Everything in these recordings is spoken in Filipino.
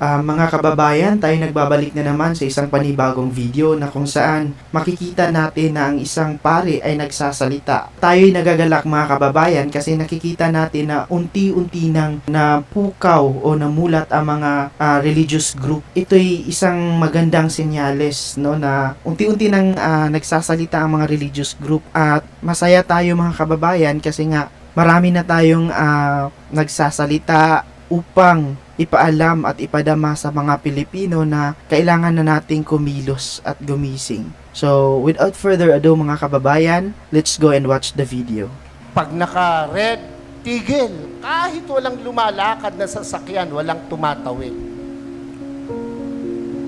Ah, mga kababayan, tayo nagbabalik na naman sa isang panibagong video na kung saan makikita natin na ang isang pare ay nagsasalita. Tayo'y nagagalak mga kababayan kasi nakikita natin na unti-unti nang napukaw o namulat ang mga ah, religious group. Ito'y isang magandang senyales no na unti-unti nang ah, nagsasalita ang mga religious group at masaya tayo mga kababayan kasi nga marami na tayong ah, nagsasalita upang ipaalam at ipadama sa mga Pilipino na kailangan na nating kumilos at gumising. So, without further ado mga kababayan, let's go and watch the video. Pag naka-red, tigil. Kahit walang lumalakad na sasakyan, walang tumatawid.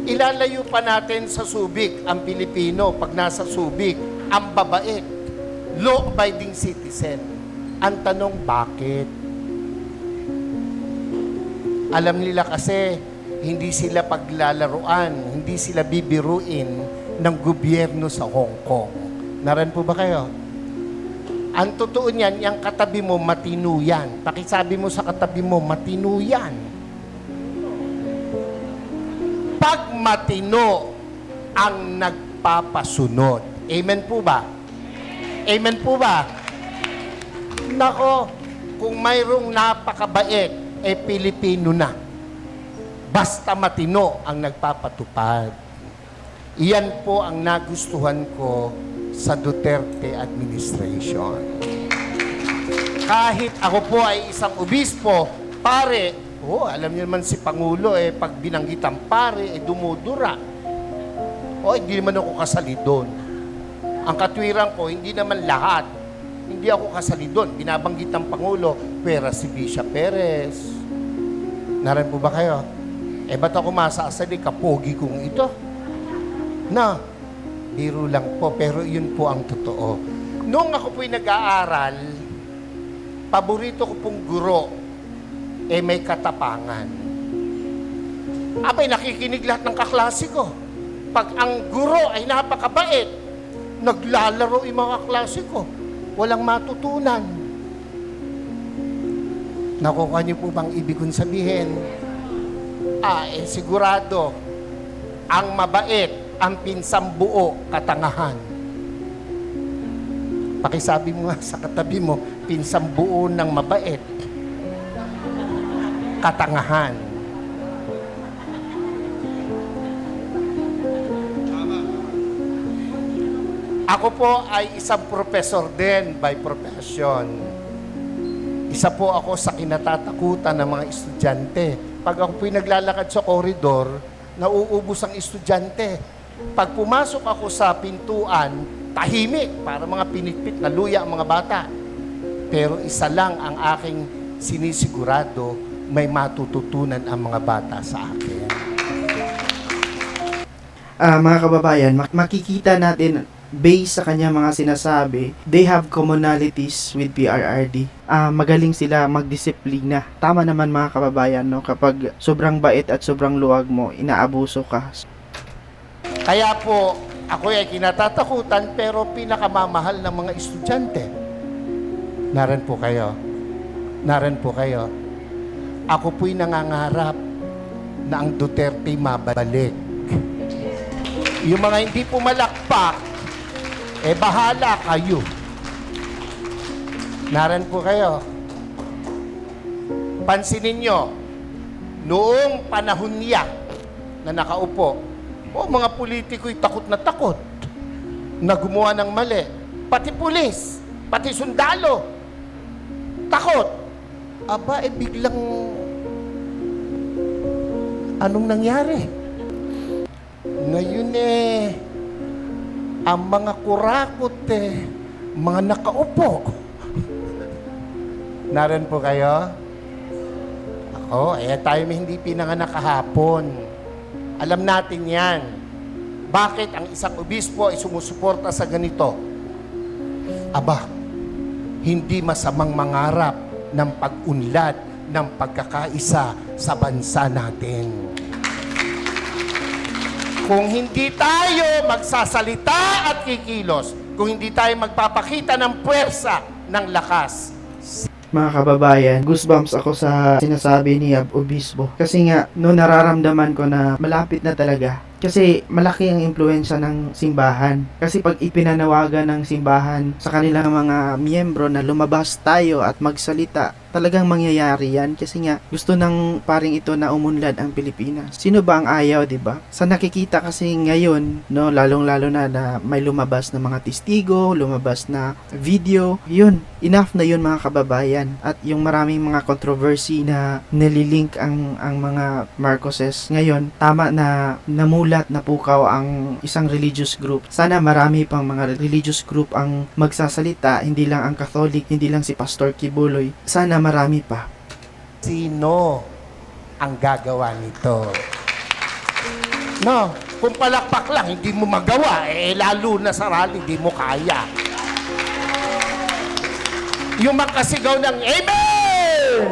Ilalayo pa natin sa Subic ang Pilipino pag nasa Subic, ang babait, law-abiding citizen. Ang tanong, bakit? Alam nila kasi, hindi sila paglalaruan, hindi sila bibiruin ng gobyerno sa Hong Kong. Naran po ba kayo? Ang totoo niyan, yung katabi mo, matino yan. Pakisabi mo sa katabi mo, matino yan. Pag matino ang nagpapasunod. Amen po ba? Amen po ba? Nako, kung mayroong napakabait, eh Pilipino na. Basta matino ang nagpapatupad. Iyan po ang nagustuhan ko sa Duterte administration. Kahit ako po ay isang obispo, pare, oh, alam niyo naman si Pangulo, eh, pag binanggit ang pare, eh, dumudura. O, hindi naman ako kasali doon. Ang katwiran ko, hindi naman lahat. Hindi ako kasali doon. Binabanggit ng Pangulo, pera si Bisha Perez. Naran po ba kayo? Eh, ba't ako masasali? Kapogi kong ito. Na, biro lang po, pero yun po ang totoo. Noong ako po'y nag-aaral, paborito ko pong guro, eh may katapangan. Abay, nakikinig lahat ng kaklase ko. Pag ang guro ay napakabait, naglalaro yung mga klase ko. Walang matutunan. Nakuha niyo po bang ibig kong sabihin? Ah, eh sigurado, ang mabait, ang pinsang buo, katangahan. Pakisabi mo nga sa katabi mo, pinsang buo ng mabait, katangahan. Ako po ay isang professor din by profession. Isa po ako sa kinatatakutan ng mga estudyante. Pag ako po'y naglalakad sa koridor, nauubos ang estudyante. Pag pumasok ako sa pintuan, tahimik para mga pinitpit na luya ang mga bata. Pero isa lang ang aking sinisigurado, may matututunan ang mga bata sa akin. Ah, mga kababayan, mak- makikita natin based sa kanya mga sinasabi, they have commonalities with PRRD. Ah, magaling sila magdisiplina. Tama naman mga kababayan, no? Kapag sobrang bait at sobrang luwag mo, inaabuso ka. Kaya po, ako ay kinatatakutan pero pinakamamahal ng mga estudyante. Naran po kayo. Naran po kayo. Ako po'y nangangarap na ang Duterte mabalik. Yung mga hindi pumalakpak, eh bahala kayo. Naran po kayo. Pansinin nyo, noong panahon niya na nakaupo, o mga politiko'y takot na takot na gumawa ng mali. Pati pulis, pati sundalo, takot. Aba, eh biglang anong nangyari? Ngayon eh, ang mga kurakot eh, mga nakaupo. Naran po kayo? Ako, eh tayo may hindi pinanganak kahapon. Alam natin yan. Bakit ang isang obispo ay sumusuporta sa ganito? Aba, hindi masamang mangarap ng pag-unlad ng pagkakaisa sa bansa natin. Kung hindi tayo magsasalita at kikilos, kung hindi tayo magpapakita ng puwersa, ng lakas, mga kababayan, goosebumps ako sa sinasabi ni Ab Obispo. Kasi nga, no nararamdaman ko na malapit na talaga. Kasi malaki ang impluensya ng simbahan. Kasi pag ipinanawagan ng simbahan sa kanilang mga miyembro na lumabas tayo at magsalita, talagang mangyayari yan. Kasi nga, gusto ng paring ito na umunlad ang Pilipinas. Sino ba ang ayaw, di ba? Sa nakikita kasi ngayon, no, lalong-lalo na na may lumabas na mga testigo, lumabas na video, yun, enough na yun mga kababayan. At yung maraming mga controversy na nililink ang, ang mga Marcoses ngayon, tama na namulat na pukaw ang isang religious group. Sana marami pang mga religious group ang magsasalita, hindi lang ang Catholic, hindi lang si Pastor Kibuloy. Sana marami pa. Sino ang gagawa nito? No, kung palakpak lang, hindi mo magawa, eh lalo na sa rally, hindi mo kaya. Yung makasigaw ng Amen!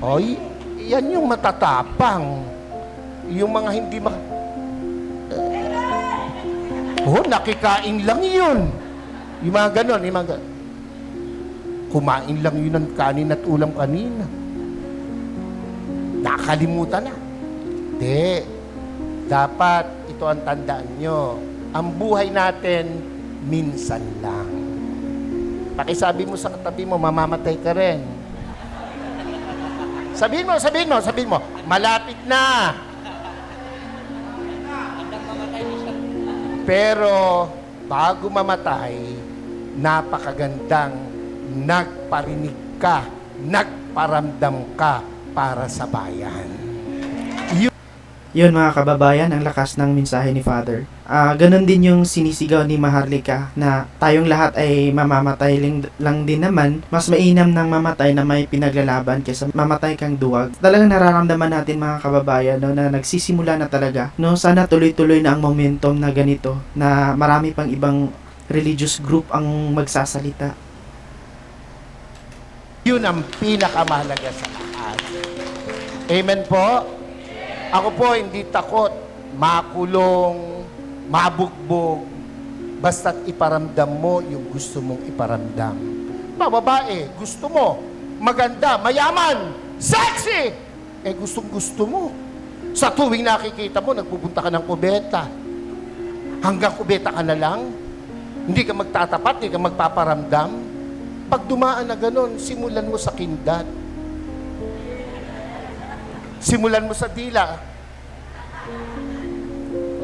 Oy, yan yung matatapang. Yung mga hindi mak... Oh, nakikain lang yun. Yung mga ganon, yung mga ganon. Kumain lang yun ng kanin at ulam kanina. Nakalimutan na. Hindi. Dapat ito ang tandaan nyo. Ang buhay natin, minsan lang. Pakisabi mo sa katabi mo, mamamatay ka rin. Sabihin mo, sabihin mo, sabihin mo, malapit na. Pero bago mamatay, napakagandang nagparinig ka, nagparamdam ka para sa bayan. Yun mga kababayan, ang lakas ng mensahe ni Father. Ah, ganun din yung sinisigaw ni Maharlika na tayong lahat ay mamamatay ling- lang din naman. Mas mainam ng mamatay na may pinaglalaban kaysa mamatay kang duwag. Talagang nararamdaman natin mga kababayan no, na nagsisimula na talaga. No, sana tuloy-tuloy na ang momentum na ganito na marami pang ibang religious group ang magsasalita. Yun ang pinakamahalaga sa lahat. Amen po? Ako po hindi takot makulong, mabugbog, basta't iparamdam mo yung gusto mong iparamdam. Ba, babae, gusto mo, maganda, mayaman, sexy! Eh, gustong gusto mo. Sa tuwing nakikita mo, nagpupunta ka ng kubeta. Hanggang kubeta ka na lang. Hindi ka magtatapat, hindi ka magpaparamdam. Pag dumaan na ganun, simulan mo sa kindat. Simulan mo sa dila.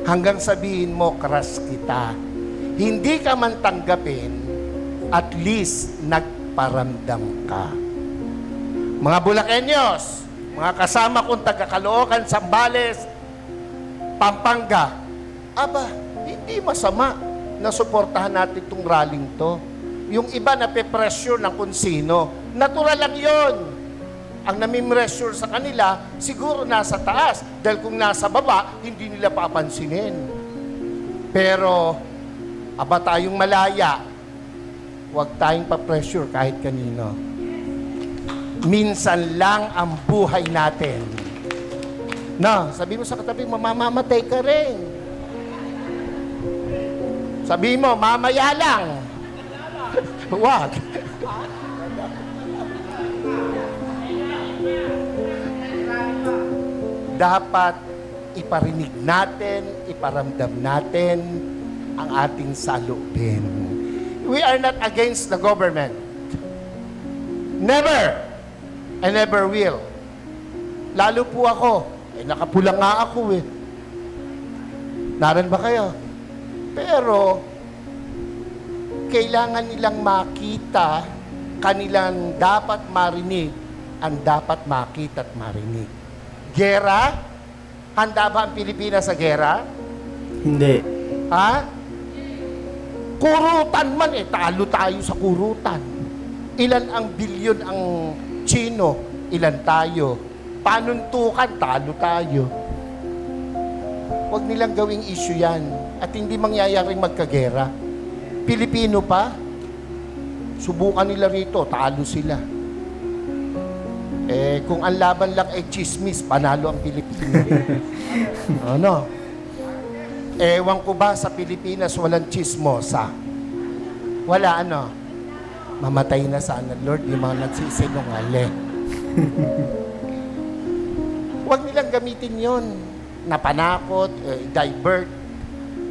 Hanggang sabihin mo, crush kita. Hindi ka man tanggapin, at least nagparamdam ka. Mga Bulakenyos, mga kasama kong taga-Caloocan, Sambales, Pampanga, aba, hindi masama na suportahan natin itong rallying to. Yung iba na pe-pressure ng kung. Natural lang yon. Ang nami-pressure sa kanila, siguro nasa taas. Dahil kung nasa baba, hindi nila papansinin. Pero, aba tayong malaya, huwag tayong pa-pressure kahit kanino. Minsan lang ang buhay natin. Na, sabi mo sa katabi, mamamatay ka rin. Sabi mo, mamaya lang. Wag. Dapat iparinig natin, iparamdam natin ang ating salubin. We are not against the government. Never. I never will. Lalo po ako. Eh, nakapula nga ako eh. Naran ba kayo? Pero, kailangan nilang makita, kanilang dapat marinig, ang dapat makita at marinig. Gera? Handa ba ang Pilipinas sa gera? Hindi. Ha? Kurutan man eh, talo tayo sa kurutan. Ilan ang bilyon ang Chino, ilan tayo. Panuntukan, talo tayo. Huwag nilang gawing issue yan at hindi mangyayaring magkagera. Pilipino pa, subukan nila rito, talo sila. Eh, kung ang laban lang ay chismis, panalo ang Pilipino. ano? Ewan ko ba sa Pilipinas walang chismosa? Wala ano? Mamatay na sana, Lord, yung mga nagsisinungaling. Huwag nilang gamitin yon na panakot, eh, divert.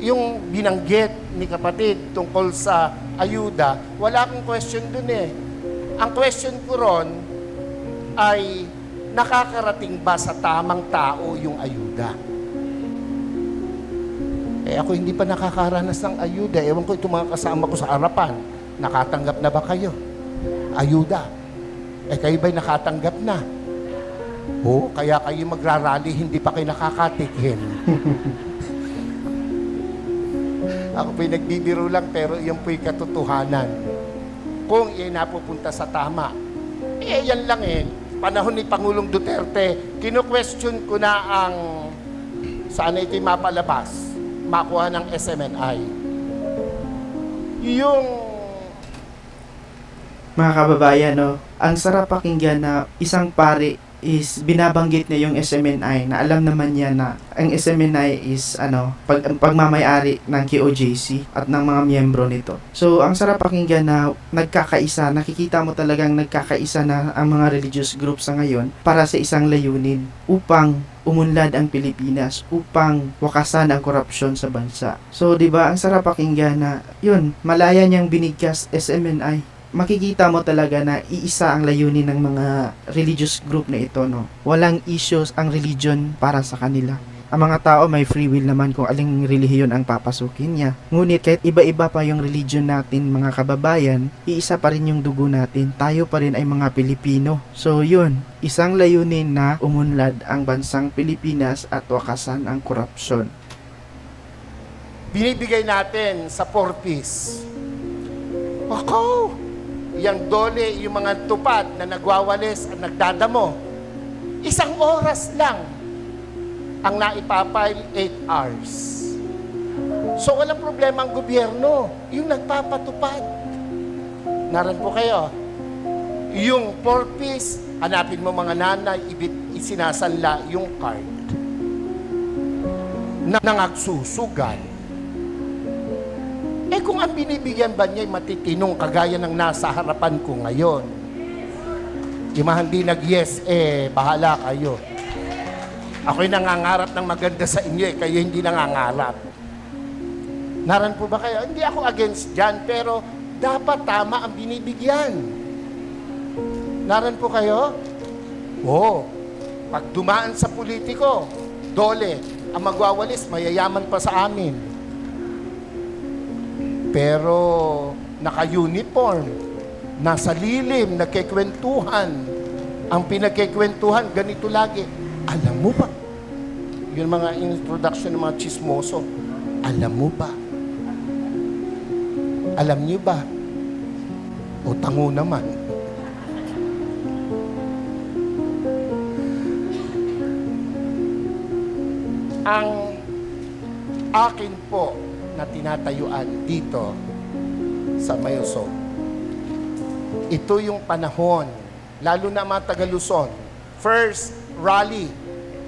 Yung binanggit ni kapatid tungkol sa ayuda, wala akong question dun eh. Ang question ko ron ay nakakarating ba sa tamang tao yung ayuda? Eh ako hindi pa nakakaranas ng ayuda. Ewan ko itong mga kasama ko sa harapan. Nakatanggap na ba kayo? Ayuda. Eh kayo ba'y nakatanggap na? Oo, kaya kayo magrarally, hindi pa kayo nakakatikin. ako po'y nagbibiro lang, pero iyan po'y katotohanan. Kung iyan napupunta sa tama, eh yan lang eh. Panahon ni Pangulong Duterte, kino-question ko na ang sana ito'y mapalabas, makuha ng SMNI. Yung Mga kababayan, no, ang sarap pakinggan na isang pare is binabanggit niya yung SMNI na alam naman niya na ang SMNI is ano pag pagmamayari ng KOJC at ng mga miyembro nito. So ang sarap pakinggan na nagkakaisa, nakikita mo talagang nagkakaisa na ang mga religious groups sa ngayon para sa isang layunin upang umunlad ang Pilipinas upang wakasan ang korupsyon sa bansa. So 'di ba ang sarap pakinggan na yun, malaya niyang binigkas SMNI makikita mo talaga na iisa ang layunin ng mga religious group na ito, no? Walang issues ang religion para sa kanila. Ang mga tao may free will naman kung aling relihiyon ang papasukin niya. Ngunit kahit iba-iba pa yung religion natin mga kababayan, iisa pa rin yung dugo natin. Tayo pa rin ay mga Pilipino. So yun, isang layunin na umunlad ang bansang Pilipinas at wakasan ang korupsyon. binibigay natin sa four-piece. Ako! Yang dole, yung mga tupad na nagwawalis at nagdadamo. Isang oras lang ang naipapile 8 hours. So walang problema ang gobyerno, yung nagpapatupad. Naran po kayo. Yung four-piece, hanapin mo mga nanay, ibit, isinasanla yung card na nangagsusugal. Eh kung ang binibigyan ba niya ay matitinong kagaya ng nasa harapan ko ngayon, yung hindi nag-yes, eh, bahala kayo. Ako'y nangangarap ng maganda sa inyo eh, kayo hindi nangangarap. Naran po ba kayo? Hindi ako against dyan, pero dapat tama ang binibigyan. Naran po kayo? Oo. Pag dumaan sa politiko, dole, ang magwawalis, mayayaman pa sa amin. Pero naka-uniform, nasa lilim, nagkikwentuhan. Ang pinagkikwentuhan, ganito lagi. Alam mo ba? Yun mga introduction ng mga chismoso. Alam mo ba? Alam niyo ba? O tango naman. Ang akin po na tinatayuan dito sa Mayuso. Ito yung panahon, lalo na mga taga Luzon. First rally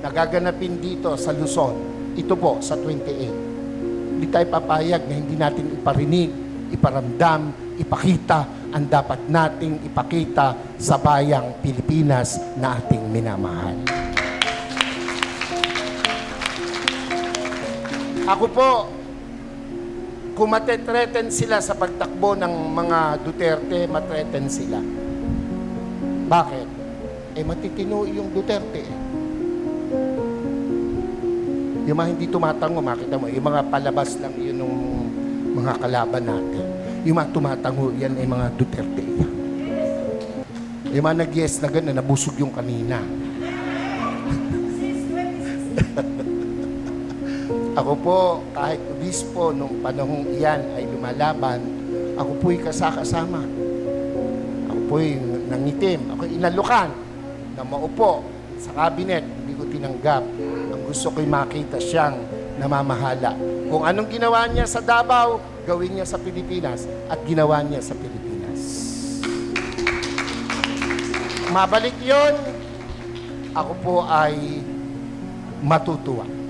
na gaganapin dito sa Luzon. Ito po sa 28. Hindi tayo papayag na hindi natin iparinig, iparamdam, ipakita ang dapat nating ipakita sa bayang Pilipinas na ating minamahal. Ako po, kung matetreten sila sa pagtakbo ng mga Duterte, matreten sila. Bakit? Eh matitino yung Duterte. eh. Yung mga hindi tumatango, makita mo, yung mga palabas lang yun ng mga kalaban natin. Yung mga tumatango, yan ay mga Duterte. Yung mga nag-yes na gano'n, nabusog yung kanina. Ako po, kahit obispo, nung panahong iyan ay lumalaban, ako po'y kasakasama. Ako po'y nangitim. Ako inalukan na maupo sa kabinet. Hindi ko tinanggap. Ang gusto ko'y makita siyang namamahala. Kung anong ginawa niya sa Davao, gawin niya sa Pilipinas at ginawa niya sa Pilipinas. Mabalik yon, ako po ay matutuwa.